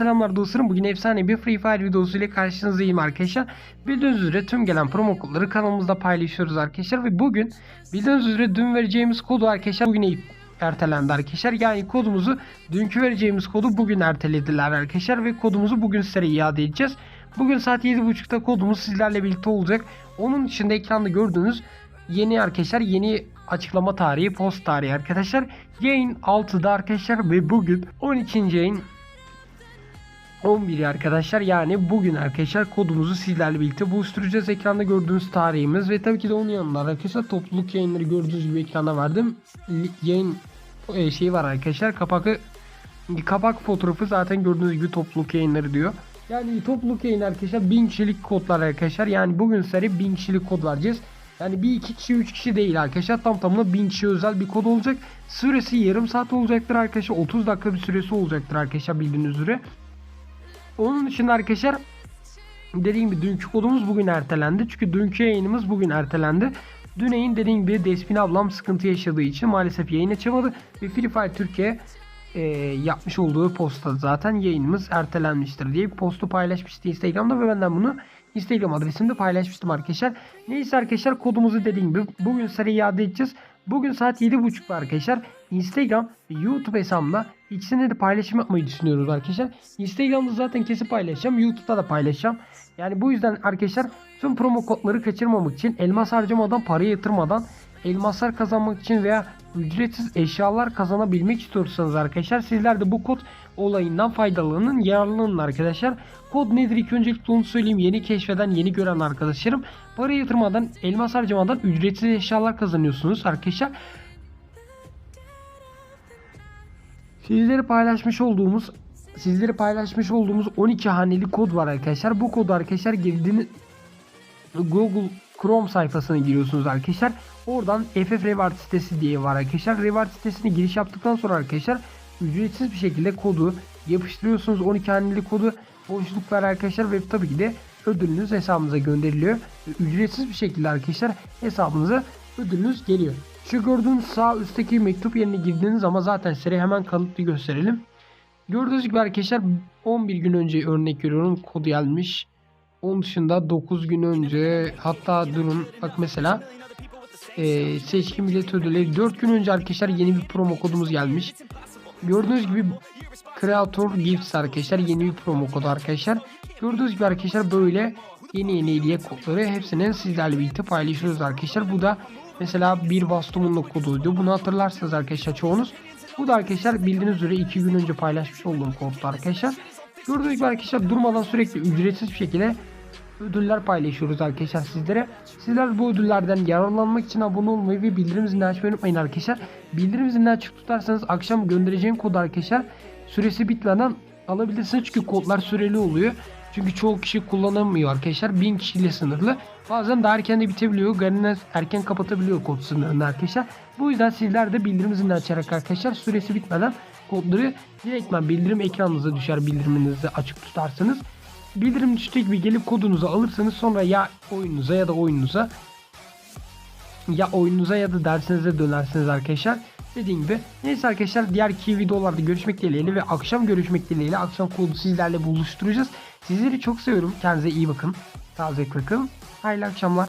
selamlar dostlarım. Bugün efsane bir Free Fire videosu ile karşınızdayım arkadaşlar. Bildiğiniz üzere tüm gelen promo kodları kanalımızda paylaşıyoruz arkadaşlar. Ve bugün bildiğiniz üzere dün vereceğimiz kodu arkadaşlar bugüne ertelendi arkadaşlar. Yani kodumuzu dünkü vereceğimiz kodu bugün ertelediler arkadaşlar. Ve kodumuzu bugün size iade edeceğiz. Bugün saat 7.30'da kodumuz sizlerle birlikte olacak. Onun dışında ekranda gördüğünüz yeni arkadaşlar yeni açıklama tarihi post tarihi arkadaşlar. Yayın 6'da arkadaşlar ve bugün 12. yayın 11 arkadaşlar yani bugün arkadaşlar kodumuzu sizlerle birlikte buluşturacağız. Ekranda gördüğünüz tarihimiz ve tabii ki de onun yanında arkadaşlar topluluk yayınları gördüğünüz gibi ekrana verdim. Yayın e, şeyi var arkadaşlar kapakı kapak fotoğrafı zaten gördüğünüz gibi topluluk yayınları diyor. Yani topluluk yayın arkadaşlar 1000 kişilik kodlar arkadaşlar. Yani bugün size 1000 kişilik kod vereceğiz. Yani bir iki kişi 3 kişi değil arkadaşlar. Tam tamına 1000 kişi özel bir kod olacak. Süresi yarım saat olacaktır arkadaşlar. 30 dakika bir süresi olacaktır arkadaşlar bildiğiniz üzere. Onun dışında arkadaşlar dediğim gibi dünkü kodumuz bugün ertelendi. Çünkü dünkü yayınımız bugün ertelendi. Dün yayın dediğim gibi Despin ablam sıkıntı yaşadığı için maalesef yayın açamadı. Ve Free Fire Türkiye e, yapmış olduğu posta zaten yayınımız ertelenmiştir diye bir postu paylaşmıştı Instagram'da ve benden bunu Instagram adresimde paylaşmıştım arkadaşlar. Neyse arkadaşlar kodumuzu dediğim gibi bugün size iade edeceğiz. Bugün saat 7.30'da arkadaşlar Instagram ve YouTube hesabımda ikisini de paylaşım yapmayı düşünüyoruz arkadaşlar. Instagram'da zaten kesin paylaşacağım. YouTube'da da paylaşacağım. Yani bu yüzden arkadaşlar tüm promo kodları kaçırmamak için elmas harcamadan para yatırmadan elmaslar kazanmak için veya ücretsiz eşyalar kazanabilmek istiyorsanız arkadaşlar sizler de bu kod olayından faydalanın yararlanın arkadaşlar. Kod nedir ilk öncelikle onu söyleyeyim. Yeni keşfeden yeni gören arkadaşlarım para yatırmadan elmas harcamadan ücretsiz eşyalar kazanıyorsunuz arkadaşlar. Sizleri paylaşmış olduğumuz sizleri paylaşmış olduğumuz 12 haneli kod var arkadaşlar. Bu kodu arkadaşlar girdiğiniz Google Chrome sayfasına giriyorsunuz arkadaşlar. Oradan FF Reward sitesi diye var arkadaşlar. Reward sitesine giriş yaptıktan sonra arkadaşlar ücretsiz bir şekilde kodu yapıştırıyorsunuz. 12 haneli kodu boşluk var arkadaşlar ve tabii ki de ödülünüz hesabınıza gönderiliyor. Ücretsiz bir şekilde arkadaşlar hesabınıza ödülünüz geliyor. Şu gördüğünüz sağ üstteki mektup yerine girdiğiniz ama zaten size hemen kalıtlı gösterelim. Gördüğünüz gibi arkadaşlar 11 gün önce örnek veriyorum kodu gelmiş. Onun dışında 9 gün önce hatta durun bak mesela e, seçkin millet ödülleri 4 gün önce arkadaşlar yeni bir promo kodumuz gelmiş. Gördüğünüz gibi Creator Gifts arkadaşlar yeni bir promo kodu arkadaşlar. Gördüğünüz gibi arkadaşlar böyle yeni yeni hediye kodları hepsini sizlerle birlikte paylaşıyoruz arkadaşlar. Bu da mesela bir bastumunlu koduydu. Bunu hatırlarsınız arkadaşlar çoğunuz. Bu da arkadaşlar bildiğiniz üzere 2 gün önce paylaşmış olduğum koddu arkadaşlar. Gördüğünüz gibi arkadaşlar durmadan sürekli ücretsiz bir şekilde ödüller paylaşıyoruz arkadaşlar sizlere. Sizler bu ödüllerden yararlanmak için abone olmayı ve bildirim zilini açmayı unutmayın arkadaşlar. Bildirim zilini açık tutarsanız akşam göndereceğim kod arkadaşlar süresi bitmeden alabilirsiniz. Çünkü kodlar süreli oluyor. Çünkü çoğu kişi kullanamıyor arkadaşlar. 1000 kişiyle sınırlı. Bazen daha erken de bitebiliyor. Garinen erken kapatabiliyor kod sınırını arkadaşlar. Bu yüzden sizler de bildirim zilini açarak arkadaşlar süresi bitmeden kodları direktmen bildirim ekranınıza düşer bildiriminizi açık tutarsanız. Bildirim düştüğü gibi gelip kodunuzu alırsanız sonra ya oyununuza ya da oyununuza ya oyununuza ya da dersinize dönersiniz arkadaşlar. Dediğim gibi. Neyse arkadaşlar diğer ki videolarda görüşmek dileğiyle ve akşam görüşmek dileğiyle akşam kodu sizlerle buluşturacağız. Sizleri çok seviyorum. Kendinize iyi bakın. Sağlıcakla kalın. Hayırlı akşamlar.